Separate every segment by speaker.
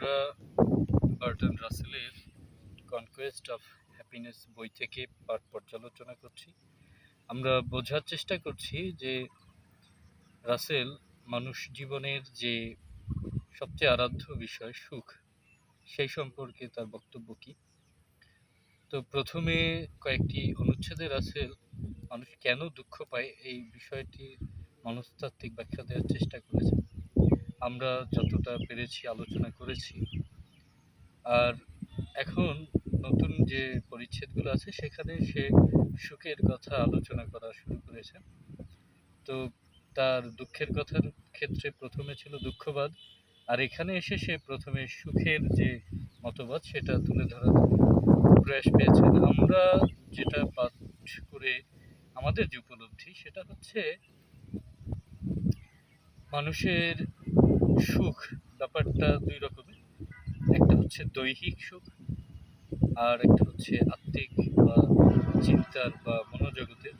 Speaker 1: আমরা বার্টন রাসেলের conquest of happiness বই থেকে পাঠ পর্যালোচনা করছি। আমরা বোঝার চেষ্টা করছি যে রাসেল মানুষ জীবনের যে সবচেয়ে আরাধ্য বিষয়, সুখ, সেই সম্পর্কে তার বক্তব্য কী? তো প্রথমে কয়েকটি অনুচ্ছেদে রাসেল মানুষ কেন দুঃখ পায় এই বিষয়টি মনস্তাত্ত্বিক ব্যাখ্যা দেওয়ার চেষ্টা করেছে আমরা যতটা পেরেছি আলোচনা করেছি। আর এখন নতুন যে পরিচ্ছেদগুলো আছে, সেখানে সে সুখের কথা আলোচনা করা শুরু করেছে। তো তার দুঃখের কথার ক্ষেত্রে প্রথমে ছিল দুঃখবাদ, আর এখানে এসে সে প্রথমে সুখের যে মতবাদ, সেটা তুলে ধরার প্রয়াস পেয়েছেন আমরা যেটা পাঠ করে আমাদের যে উপলব্ধি, সেটা হচ্ছে, মানুষের সুখ, ব্যাপারটা দুই রকমের। একটা হচ্ছে দৈহিক সুখ, আর একটা হচ্ছে আত্মিক বা চিন্তার বা মনোজগতের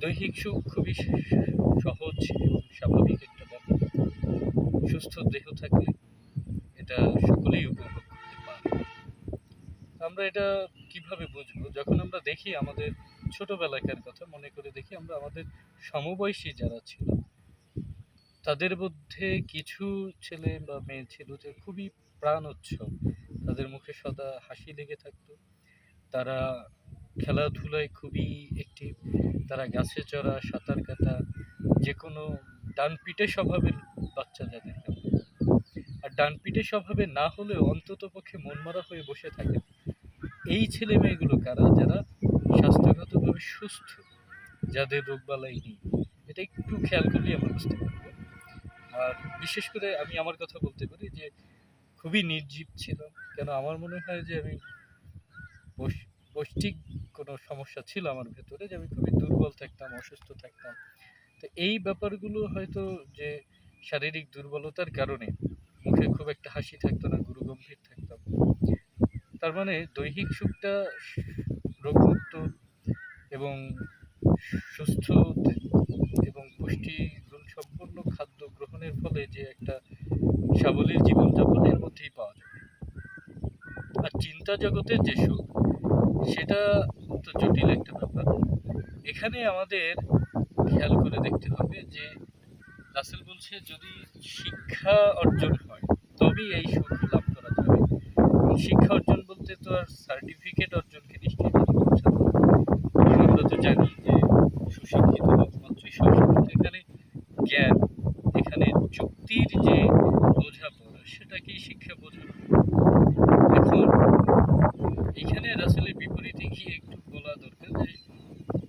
Speaker 1: দৈহিক সুখ খুবই সহজ এবং স্বাভাবিক একটা ব্যাপার। সুস্থ দেহ থাকলে এটা সকলেই উপভোগ করতে পারে। আমরা এটা কীভাবে বুঝব? যখন আমরা দেখি আমাদের ছোটবেলাকার কথা, মনে করে দেখি আমরা আমাদের সমবয়সী যারা ছিল তাদের মধ্যে কিছু ছেলে বা মেয়ে ছিল যে খুবই প্রাণ উৎসব তাদের মুখে সদা হাসি লেগে থাকতো। তারা খেলাধুলায় খুবই একটিভ তারা গাছে চড়া, সাঁতার কাটা যে কোনো ডান পিটে স্বভাবের বাচ্চা যাদের আর ডান পিটে স্বভাবে না হলেও অন্তত পক্ষে মনমারা হয়ে বসে থাকে। এই ছেলে মেয়েগুলো কারা? যারা স্বাস্থ্যগতভাবে সুস্থ, যাদের রোগবালাই নেই। এটা একটু খেয়াল করলেই আমরা বুঝতে পারব। আর বিশেষ করে আমি আমার কথা বলতে পারি যে খুবই নির্জীব ছিলাম। কেন আমার মনে হয় যে আমি পৌষ- পৌষ্টিক কোনো সমস্যা ছিল আমার ভেতরে যে আমি খুবই দুর্বল থাকতাম, অসুস্থ থাকতাম। তো এই ব্যাপারগুলো হয়তো যে শারীরিক দুর্বলতার কারণে মুখে খুব একটা হাসি থাকতো না গুরু গম্ভীর থাকতাম। তার মানে দৈহিক সুখটা রোগমুক্ত এবং সুস্থ এবং পুষ্টি ফলে যে একটা সাবলীল জীবনযাপন এর মধ্যেই পাওয়া যাবে। আর চিন্তা জগতের যে সুখ, সেটা তো জটিল একটা ব্যাপার। এখানে আমাদের খেয়াল করে দেখতে হবে যে রাসেল বলছে, যদি শিক্ষা অর্জন হয়, তবেই এই সুখ লাভ করা যাবে। শিক্ষা অর্জন বলতে তো আর সার্টিফিকেট অর্জনকে নিশ্চয়ই তারা বোঝাবে না। কারণ আমরা তো জানি যে সুশিক্ষিত লোক মাত্রই সুশিক্ষিত এখানে জ্ঞান এখানে যুক্তির যে বোঝাপড়া, সেটাকেই শিক্ষা বোঝানো। এখন এখানে রাসেলের বিপরীতে গিয়ে একটু বলা দরকার যে,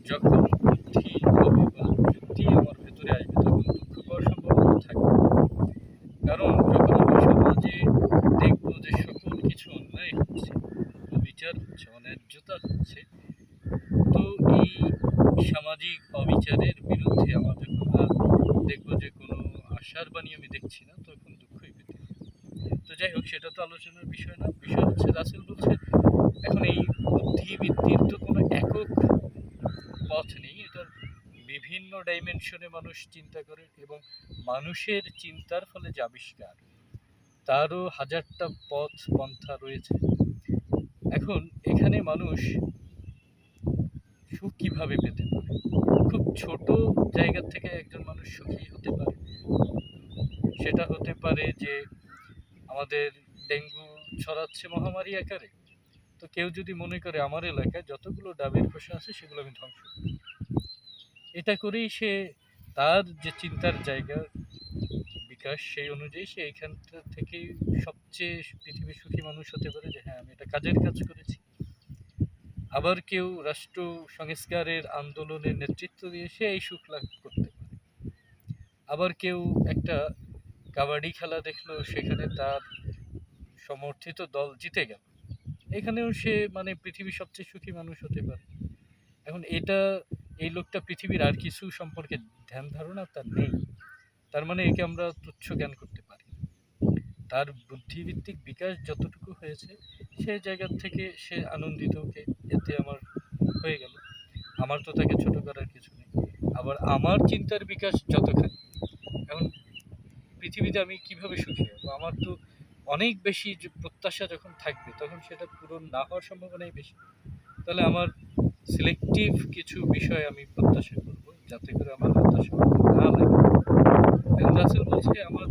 Speaker 1: যখন বুদ্ধি হবে বা যুক্তি আমার ভেতরে আসবে, তখন দুঃখ পাওয়ার সম্ভাবনা থাকবে। কারণ যখন আমি সমাজে দেখব যে সকল কিছু অন্যায় হচ্ছে, অবিচার হচ্ছে, অন্যায্যতা হচ্ছে, তো এই সামাজিক অবিচারের বিরুদ্ধে আমার যখন দেখব যে আশার বাণী আমি দেখছি না তখন দুঃখই পেতে তো যাই হোক, সেটা তো আলোচনার বিষয় না। বিষয় হচ্ছে, রাসেল বলছে, এখন এই বুদ্ধিবৃত্তির তো কোনো একক পথ নেই। এটার বিভিন্ন ডাইমেনশনে মানুষ চিন্তা করে এবং মানুষের চিন্তার ফলে যে আবিষ্কার, তারও হাজারটা পথ পন্থা রয়েছে। এখন এখানে মানুষ সুখ কীভাবে পেতে পারে? খুব ছোট জায়গা থেকে একজন মানুষ সুখী হতে পারে। সেটা হতে পারে যে আমাদের ডেঙ্গু ছড়াচ্ছে মহামারী আকারে। তো কেউ যদি মনে করে আমার এলাকায় যতগুলো ডাবের খোসা আছে সেগুলো আমি ধ্বংস করি। এটা করেই সে তার যে চিন্তার জায়গা, বিকাশ সেই অনুযায়ী সে এইখানটা থেকেই সবচেয়ে পৃথিবীর সুখী মানুষ হতে পারে যে হ্যাঁ আমি এটা কাজের কাজ করেছি। আবার কেউ রাষ্ট্র সংস্কারের আন্দোলনের নেতৃত্ব দিয়ে সে এই সুখ লাভ করতে পারে। আবার কেউ একটা কাবাডি খেলা দেখল, সেখানে তার সমর্থিত দল জিতে গেল। এখানেও সে মানে পৃথিবীর সবচেয়ে সুখী মানুষ হতে পারে। এখন এটা, এই লোকটা পৃথিবীর আর কিছু সম্পর্কে ধ্যান ধারণা তার নেই। তার মানে একে আমরা তুচ্ছ জ্ঞান করতে তার বুদ্ধিভিত্তিক বিকাশ যতটুকু হয়েছে, সে জায়গা থেকে সে আনন্দিত ওকে, এতে আমার হয়ে গেল। আমার তো তাকে ছোট করার কিছু নেই। আবার আমার চিন্তার বিকাশ যতখানি, এখন পৃথিবীতে আমি কীভাবে সুখী হব? আমার তো অনেক বেশি প্রত্যাশা যখন থাকবে, তখন সেটা পূরণ না হওয়ার সম্ভাবনাই বেশি। তাহলে আমার সিলেক্টিভ কিছু বিষয় আমি প্রত্যাশা করব, যাতে করে আমার হতাশা না লাগে। রাসেল বলছে, আমার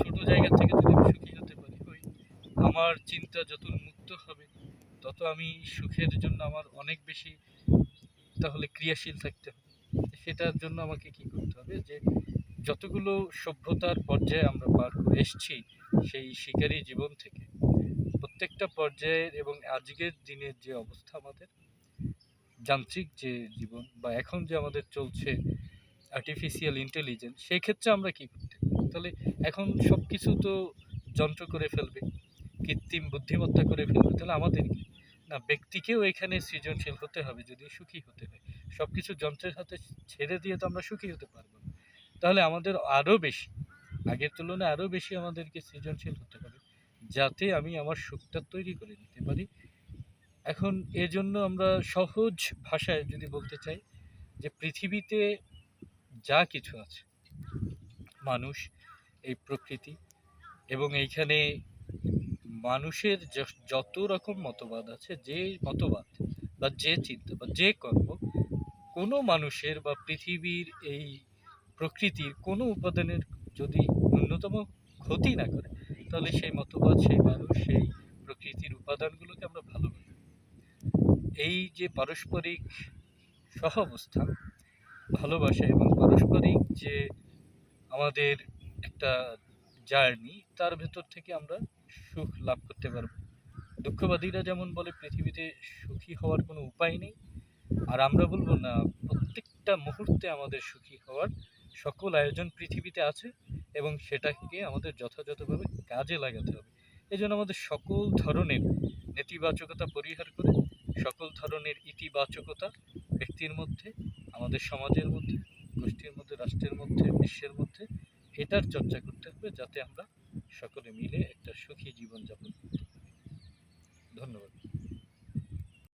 Speaker 1: ছোট জায়গা থেকে যদি আমি সুখী হতে পারি, ওই আমার চিন্তা যত মুক্ত হবে, তত আমি সুখের জন্য আমার অনেক বেশি তাহলে ক্রিয়াশীল থাকতে হবে। সেটার জন্য আমাকে কি করতে হবে? যে যতগুলো সভ্যতার পর্যায়ে আমরা পার করে এসেছি, সেই শিকারী জীবন থেকে, প্রত্যেকটা পর্যায়ের এবং আজকের দিনের যে অবস্থা আমাদের, যান্ত্রিক যে জীবন বা এখন যে আমাদের চলছে আর্টিফিশিয়াল ইন্টেলিজেন্স সেই ক্ষেত্রে আমরা কি করতে তাহলে এখন সব কিছু তো যন্ত্র করে ফেলবে, কৃত্রিম বুদ্ধিমত্তা করে ফেলবে, তাহলে আমাদের কি? না, ব্যক্তিকেও এখানে সৃজনশীল হতে হবে, যদি সুখী হতে হয়। সব কিছু যন্ত্রের হাতে ছেড়ে দিয়ে তো আমরা সুখী হতে পারব না। তাহলে আমাদের আরও বেশি, আগের তুলনায় আরও বেশি আমাদেরকে সৃজনশীল হতে হবে, যাতে আমি আমার সুখটা তৈরি করে নিতে পারি। এখন এজন্য আমরা সহজ ভাষায় যদি বলতে চাই যে পৃথিবীতে যা কিছু আছে। মানুষ, এই প্রকৃতি এবং এইখানে মানুষের যত রকম মতবাদ আছে, যে মতবাদ বা যে চিন্তা বা যে কর্ম, কোনো মানুষের বা পৃথিবীর এই প্রকৃতির কোনো উপাদানের যদি ন্যূনতম ক্ষতি না করে, তাহলে সেই মতবাদ, সেই মানুষ, সেই প্রকৃতির উপাদানগুলোকে আমরা ভালোবাসি। এই যে পারস্পরিক সহাবস্থান ভালোবাসা এবং পারস্পরিক যে আমাদের একটা জার্নি, তার ভেতর থেকে আমরা সুখ লাভ করতে পারব। দুঃখবাদীরা যেমন বলে, পৃথিবীতে সুখী হওয়ার কোনো উপায় নেই। আর আমরা বলব না, প্রত্যেকটা মুহূর্তে আমাদের সুখী হওয়ার সকল আয়োজন পৃথিবীতে আছে এবং সেটাকে আমাদের যথাযথভাবে কাজে লাগাতে হবে। এই জন্য আমাদের সকল ধরনের নেতিবাচকতা পরিহার করে, সকল ধরনের ইতিবাচকতা ব্যক্তির মধ্যে, আমাদের সমাজের মধ্যে, গোষ্ঠীর মধ্যে, রাষ্ট্রের মধ্যে, বিশ্বের মধ্যে এটার চর্চা করতে হবে যাতে আমরা সকলে মিলে একটা সুখী জীবনযাপন করতে পারি। ধন্যবাদ।